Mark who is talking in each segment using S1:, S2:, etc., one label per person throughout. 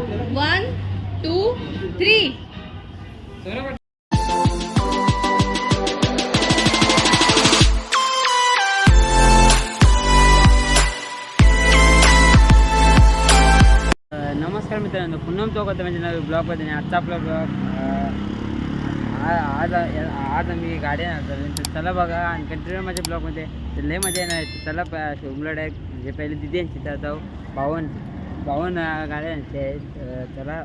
S1: One two three
S2: नमस्कार मित्रांनो पुन्हा चौकात म्हणजे नवीन ब्लॉगमध्ये आणि आजचा आपला ब्लॉग आज आज आम्ही गाडी आणतो तर चला बघा आणि कंटिन्यू माझ्या ब्लॉगमध्ये. तर लय मजा येणार आहे. चला प- शोभला डायरेक्ट म्हणजे पहिले दिदी यांची तर जाऊ. पावन पाहून गाड्या आहेत. चला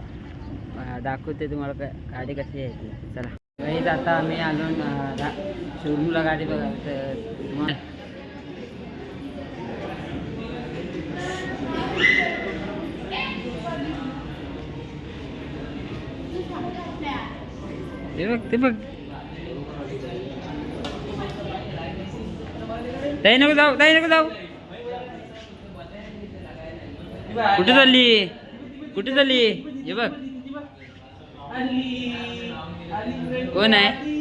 S2: दाखवते तुम्हाला का गाडी कशी आहे ती. चला. नाही आता आम्ही आलो शोरूमला गाडी बघा ते बघ ते बघ. ताई नको जाऊ ताई नको जाऊ. कुठे चालली? कुठे चालली? हे बघ. कोण आहे?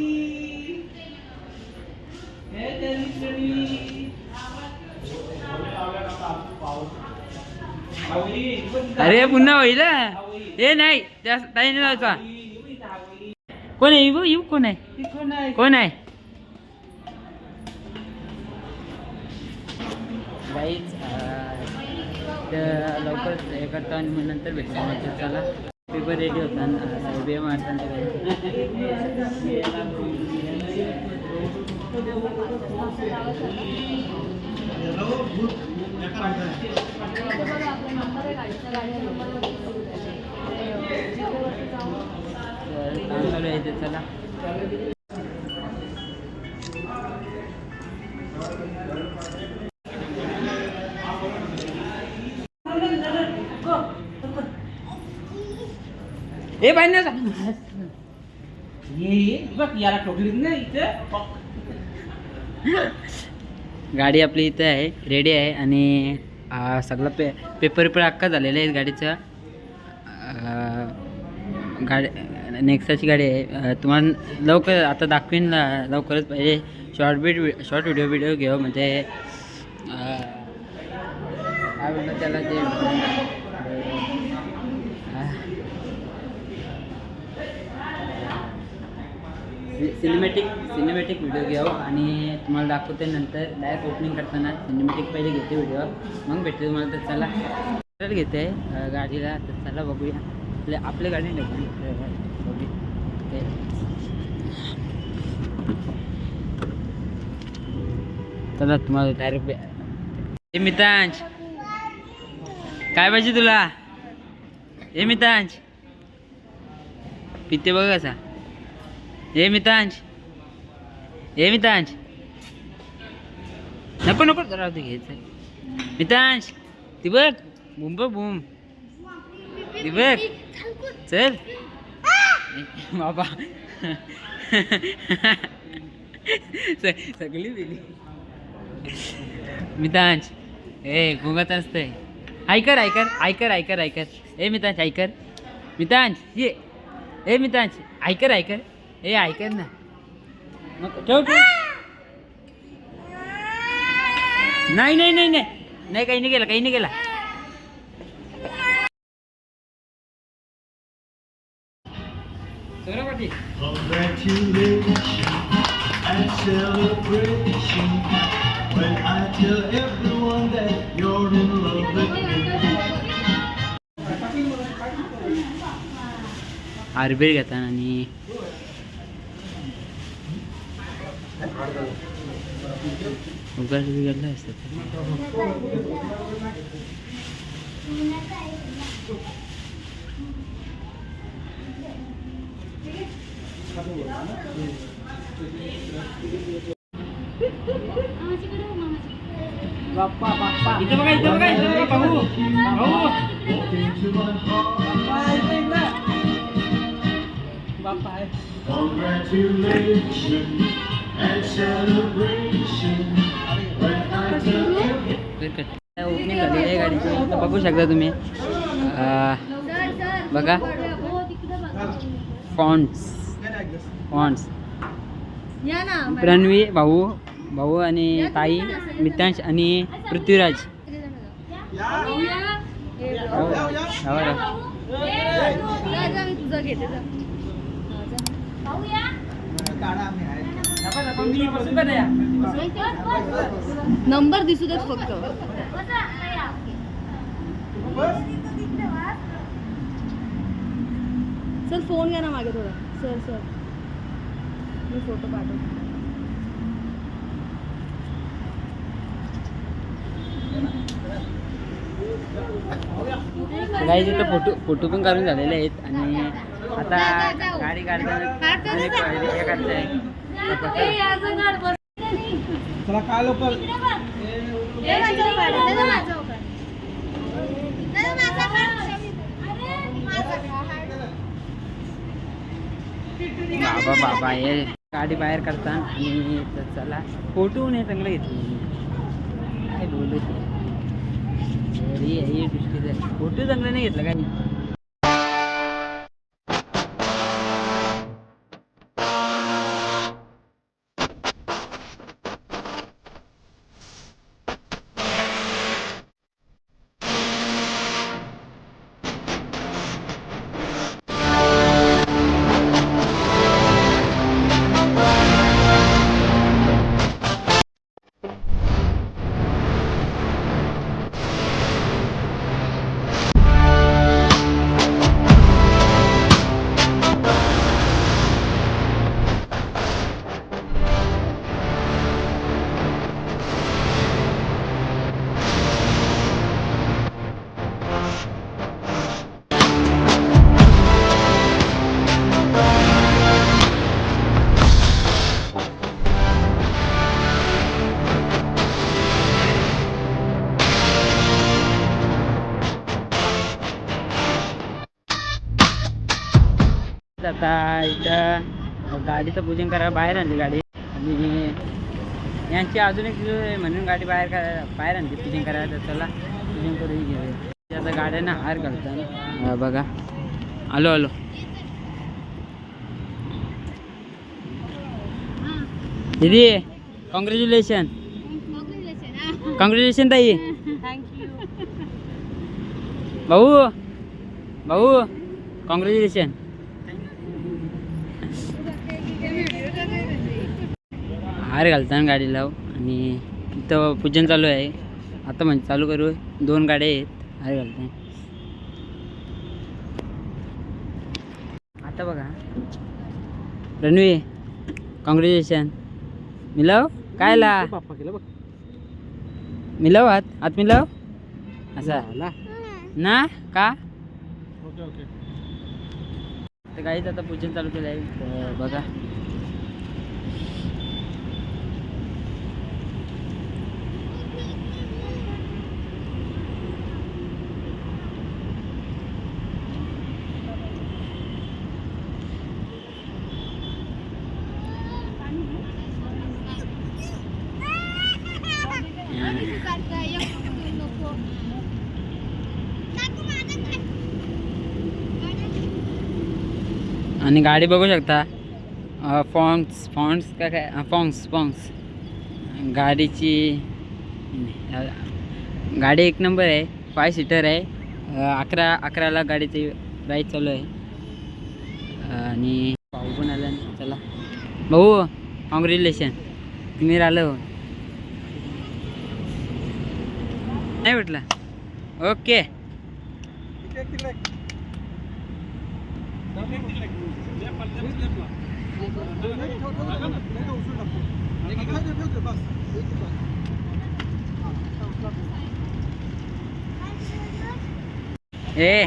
S2: अरे पुन्हा होईल हे? नाही त्या ताईने जायचा कोण आहे? येऊ येऊ कोण आहे? कोण आहे? गाईच लवकर हे करतो आणि मग नंतर भेटतो. म्हणजे चला. पेपर रेडी होता बे मारताना चला.
S3: याला ठोकलीत ना इथे.
S2: गाडी आपली इथे आहे रेडी आहे आणि आ, सगळं पे पेपर पेपर अक्का झालेला आहे गाडीचा. गाडी नेक्साची गाडी आहे. तुम्हाला लवकर आता दाखवीन ल- लवकरच पाहिजे. Short beat short video video घेऊ म्हणजे अ, काय म्हणतात त्याला ते सिनेमॅटिक सिनेमॅटिक व्हिडिओ घेऊ आणि तुम्हाला दाखवते नंतर डायरेक्ट ओपनिंग करताना सिनेमॅटिक पहिले घेते व्हिडिओ मग भेटते तुम्हाला तर चला. तर घेते गाडीला तर चला बघूया. आपल्या आपल्या गाडी नाही बघूया. चला तुम्हाला डायरेक्ट हे मितांश. काय पाहिजे तुला? हे मितांश. पिते बघा असा. हे मितांश हे मितांश नको नको जरा ते घ्यायचं मितांश ती बघ बुम बघ बुम ती बघ चल बाबा स- सगळी दिली मितांश ए गुंगत असतंय ऐकर ऐकर ऐकर ऐकर ऐकर ए मितांश ऐकर मितांश ये ए मितांश ऐकर ऐकर ए ऐकर ना. ठेव ठेव. नाही नाही नाही नाही. नाही काही नाही गेला काही नाही गेला चोरापाटी
S4: Congratulations and celebration when I tell everyone that you're in love with me.
S2: Aarbir घेताना आणि उगाच बिघडलं असतं
S3: बाप्पा बाप्पा
S2: इथं बघा इथं बघा इथं बघा भाऊ भाऊ
S4: Into my heart,
S3: बाप्पा आहे
S4: congratulations. And celebration when I tell everyone.
S2: Opening झालेली आहे गाडीची इथं बघू शकता तुम्ही. अं, बघा. फॉन्ट्स फॉन्ट्स
S1: या ना
S2: प्रणवी भाऊ भाऊ आणि ताई मितांश आणि पृथ्वीराज.
S1: या.
S2: हा
S1: तुझा घेते जा नंबर दिसू देत फक्त. सर फोन घ्या ना मागे थोडा. Sir sir. मी फोटो पाठवतो.
S2: काही तिथं फोटो फोटो पण काढून झालेले आहेत आणि आता गाडी काढताना
S3: चला काय लोक?
S2: बाबा बाबा हे गाडी बाहेर करता आणि तर चला. फोटो नाही चांगलं घेतलं. काय बोलू दृष्टीचं फोटो चांगलं नाही घेतलं काय? आता इथं गाडीचं पूजन करायला बाहेर आणली गाडी. आणि यांची अजून एक म्हणून गाडी बाहेर करा बाहेर आणली पूजन करायला तर चला पूजन करून ते आता गाड्यांना हार घालतात बघा. आलो आलो. दीदी कॉंग्रॅच्युलेशन कॉंग्रॅच्युलेशन ताई. भाऊ भाऊ कॉंग्रॅच्युलेशन हार घालताना गाडीला आणि इथं पूजन चालू आहे. आता म्हणजे चालू करू. दोन गाड्या आहेत. हार घालताना आता बघा. रणवी कॉंग्रॅच्युलेशन मिलाव काय ला
S3: बाप्पा केलं बघ.
S2: मिलाव हात हात मिलाव. असा. ना? का?
S3: Okay okay.
S2: तर काहीच आता पूजन चालू केलं आहे बघा. आणि गाडी बघू शकता. फॉन्ग्स फॉन्ट्स काय काय? फॉन्क्स फॉन्क्स. गाडीची गाडी एक नंबर आहे. फाय सीटर आहे. अकरा अकराला गाडीची प्राईस चालू आहे. आणि भाऊ पण आला ना. चला. भाऊ कॉंग्रॅच्युलेशन तुम्ही राहिलं हो. नाही भेटला. ओके. ए.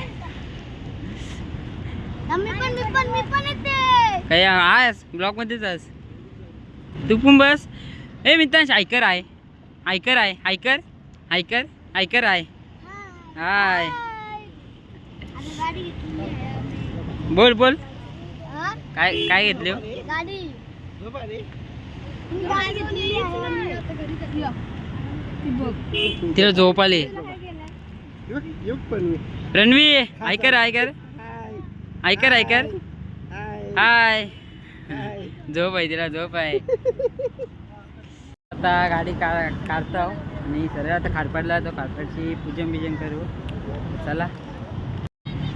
S1: मी पण मी पण मी पण येते.
S2: काय आज ब्लॉकमध्येच आज तू पण बस. ए मित्रांश आयकर आहे. आयकर आहे. आयकर आयकर आयकर आहे. हाय. बोल बोल. काय काय घेतले? हो? तिला झोप आली. रणवी आयकर आयकर आयकर आयकर हाय. झोप आहे तिला झोप आहे. आता गाडी का काढतो. आणि सर्व आता खारपाडला तो खारपाडची पूजन बिजन करू. चला.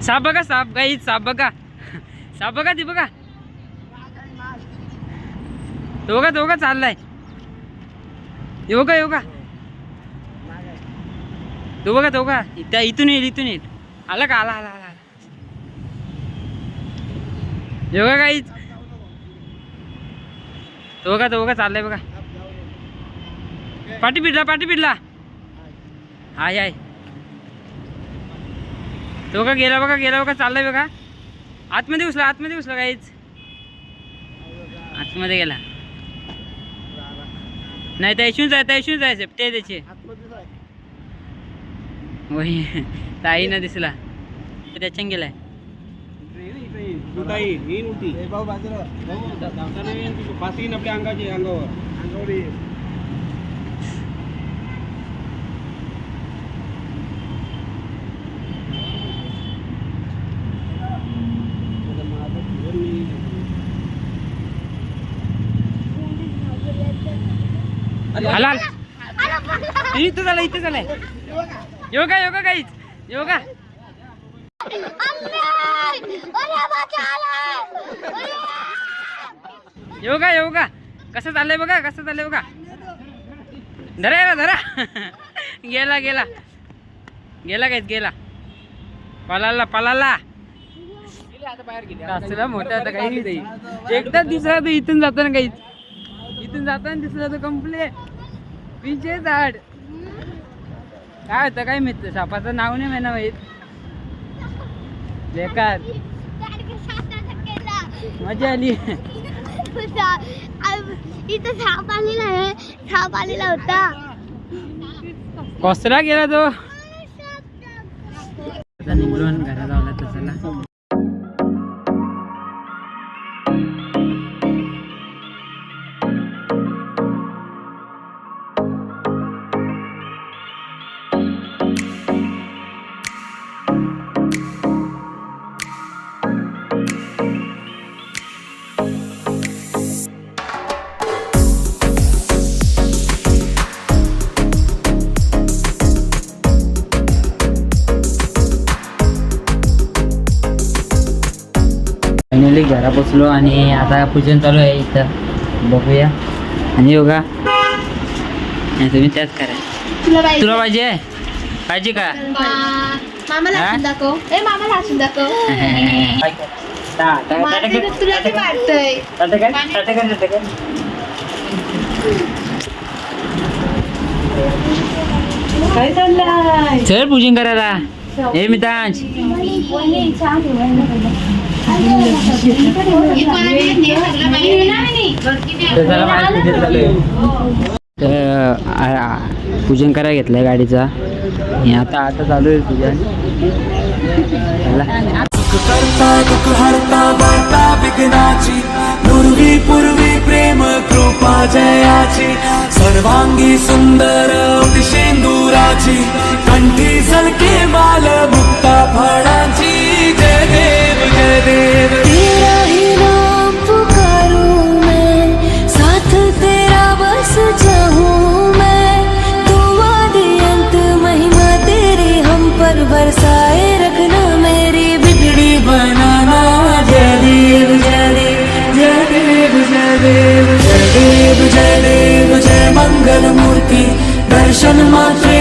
S2: साप बघा साप गाई साप बघा. साप बघा ती बघा. तो बघा तो बघा चाललाय. योगा योगा. तो बघा तो बघा त्या इथून येईल इथून येईल. आला का? आला आला आला. आला. योगा काहीच तो बघा तो बघा चाललाय बघा. पाठी पिडला पाठी पिडला हाय हाय. तो का गेला बघा गेला बघा चाललाय बघा. आतमध्ये घुसला आतमध्ये घुसला काहीच आतमध्ये गेला. नाही त्या इशून जाय त्या इशून जायचं ते त्याचे. वही ताई ना दिसला त्याच्यान गेलाय.
S3: उठाई येईन उठी भाऊ बाजूला धावताना येईन ती फास येईन आपल्या अंगाची अंगावर
S2: आला. इथं झालं इथं झालंय. योगा योगा काहीच योगा. योगा योगा. कसं चाललंय बघा कसं चाललंय बघा. धरा याला धरा. गेला गेला. गेला काहीच गेला. पळाला पळाला असला मोठा आता काही नाही एकदाच दिसला तर इथून जाताना काहीच इथून जाताना दिसला तर कम्प्लेट पिंचे झाड. काय होतं काय माहीत सापाचं नाव नाही महिना माहीत. बेकार. मजा आली.
S5: इथं साप आलेला आहे. साप आलेला होता.
S2: कसला गेला तो. आता निघून घरात आला तर घरा पोचलो आणि आता पूजन चालू आहे इथं. बघूया. आणि योगा. आणि तुम्ही त्याच करा.
S5: तुला पाहिजे.
S2: तुला पाहिजे का?
S5: दाखव. ए मामाला.
S2: चल पूजन करायला. हे मितांश. तर पूजन आहे. करायला घेतलंय गाडीचा हे आता आता चालू आहे पूजन
S6: करता हरता वार्ता विघ्नाची पूर्वी पूर्वी प्रेम कृपा जयाची सर्वांगी सुंदर शेंदुराची my dream.